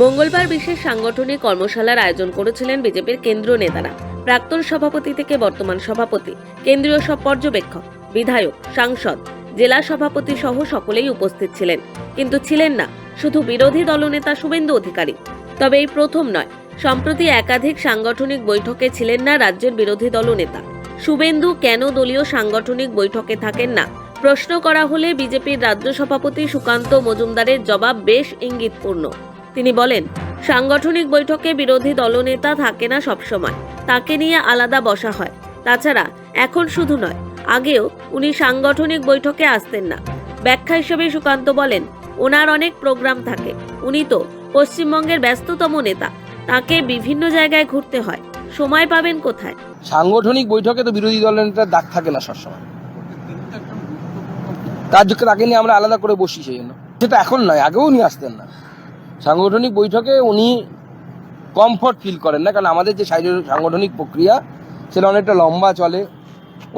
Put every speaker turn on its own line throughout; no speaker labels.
মঙ্গলবার বিশেষ সাংগঠনিক কর্মশালার আয়োজন করেছিলেন বিজেপির কেন্দ্রীয় নেতারা। প্রাক্তন সভাপতি থেকে বর্তমান সভাপতি, কেন্দ্রীয় সব পর্যবেক্ষক, বিধায়ক, সাংসদ, জেলা সভাপতি সহ সকলেই উপস্থিত ছিলেন। কিন্তু ছিলেন না, শুধু বিরোধী দলনেতা শুভেন্দু অধিকারী। তবে এই প্রথম নয়, সম্প্রতি একাধিক সাংগঠনিক বৈঠকে ছিলেন না রাজ্যের বিরোধী দলনেতা। শুভেন্দু কেন দলীয় সাংগঠনিক বৈঠকে থাকেন না? প্রশ্ন করা হলে বিজেপির রাজ্য সভাপতি সুকান্ত মজুমদারের জবাব বেশ ইঙ্গিতপূর্ণ। তিনি বলেন, সাংগঠনিক বৈঠকে বিরোধী দলনেতা থাকে না সবসময়। তাকে নিয়ে আলাদা বসা হয়। তাছাড়া এখন শুধু নয়, আগেও উনি সাংগঠনিক বৈঠকে আসতেন না। ব্যাখ্যা হিসেবে সুকান্ত বলেন, ওনার অনেক প্রোগ্রাম থাকে। উনি তো পশ্চিমবঙ্গের ব্যস্ততম নেতা। তাকে বিভিন্ন জায়গায় ঘুরতে হয়। সময় পাবেন কোথায়?
সাংগঠনিক বৈঠকে তো বিরোধী দলের নেতার ডাক থাকে না সবসময়। তার জন্য তাকে নিয়ে আমরা আলাদা করে বসি সেই জন্য। সেটা এখন নয়, আগেও নিয়ে আসতেন না। সাংগঠনিক বৈঠকে উনি কমফর্ট ফিল করেন না, কারণ আমাদের যে সাংগঠনিক প্রক্রিয়া, সেটা অনেকটা লম্বা চলে।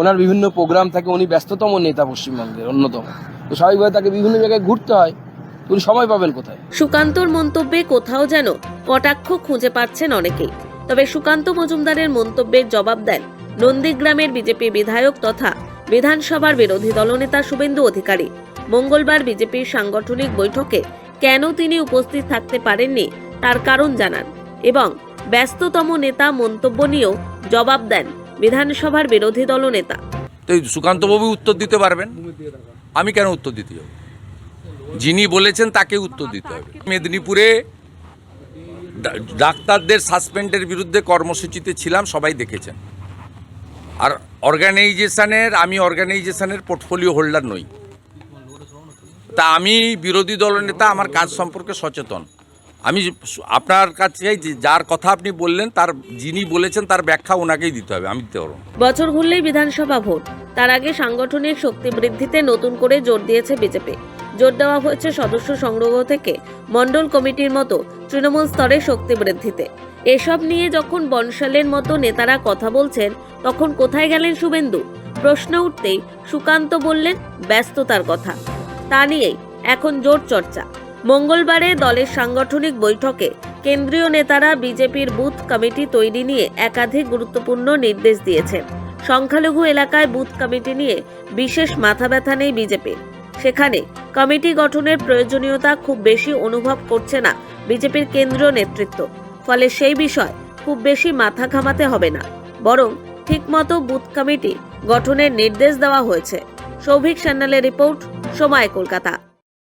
ওনার বিভিন্ন প্রোগ্রাম থাকে, উনি ব্যস্ততম নেতা পশ্চিমবঙ্গের অন্যতম। তো স্বাভাবিকভাবে তাকে বিভিন্ন জায়গায় ঘুরতে হয়। উনি সময় পাবেন কোথায়?
সুকান্তর মন্তব্যে কোথাও যেন কটাক্ষ খুঁজে পাচ্ছেন অনেকেই। তবে সুকান্ত মজুমদারের মন্তব্যের জবাব দেন নন্দীগ্রামের বিজেপি বিধায়ক তথা বিধানসভার বিরোধী দলনেতা শুভেন্দু অধিকারী। মঙ্গলবার বিজেপির সাংগঠনিক বৈঠকে কেন তিনি উপস্থিত থাকতে পারেননি তার কারণ জানান এবং ব্যস্ততম নেতা মন্তব্য নিয়েও জবাব দেন বিধানসভার বিরোধী দলনেতা
তো সুকান্তবাবু উত্তর দিতে পারবেন? আমি কেন উত্তর দিতে যাব? যিনি বলেছেন তাকে উত্তর দিতে হবে। মেদিনীপুরে ডাক্তারদের সাসপেন্ডের বিরুদ্ধে কর্মসূচিতে ছিলাম, সবাই দেখেছেন। আর অর্গানাইজেশনের আমি অর্গানাইজেশনের পোর্টফোলিও হোল্ডার নই। তা আমি বিরোধী দলনেতা আমার কাজ সম্পর্কে সচেতন। আমি আপনার কাছে যার কথা আপনি বললেন, তার যিনি বলেছেন, তার ব্যাখ্যা ওনাকেই দিতে হবে। আমি দিতে
বছর ঘুরলেই বিধানসভা ভোট। তার আগে সাংগঠনিক শক্তি বৃদ্ধিতে নতুন করে জোর দিয়েছে বিজেপি। জোর দেওয়া হয়েছে সদস্য সংগ্রহ থেকে মণ্ডল কমিটির মতো তৃণমূল স্তরে শক্তি বৃদ্ধিতে। এসব নিয়ে যখন বনশালের মতো নেতারা কথা বলছেন, তখন কোথায় গেলেন শুভেন্দু? প্রশ্ন উঠতেই সুকান্ত বললেন, ব্যস্ততার কথা। তা নিয়েই এখন জোর চর্চা। মঙ্গলবারে দলের সাংগঠনিক বৈঠকে কেন্দ্রীয় নেতারা বিজেপির বুথ কমিটি তৈরি নিয়ে একাধিক গুরুত্বপূর্ণ নির্দেশ দিয়েছেন। সংখ্যালঘু এলাকায় বুথ কমিটি নিয়ে বিশেষ মাথা ব্যথা নেই বিজেপির সেখানে কমিটি গঠনের প্রয়োজনীয়তা খুব বেশি অনুভব করছে না বিজেপির কেন্দ্রীয় নেতৃত্ব। ফলে সেই বিষয় খুব বেশি মাথা ঘামাতে হবে না। বরং ঠিকমতো বুথ কমিটি গঠনের নির্দেশ দেওয়া হয়েছে। সৌভিক সান্যালের রিপোর্ট সময় কলকাতা।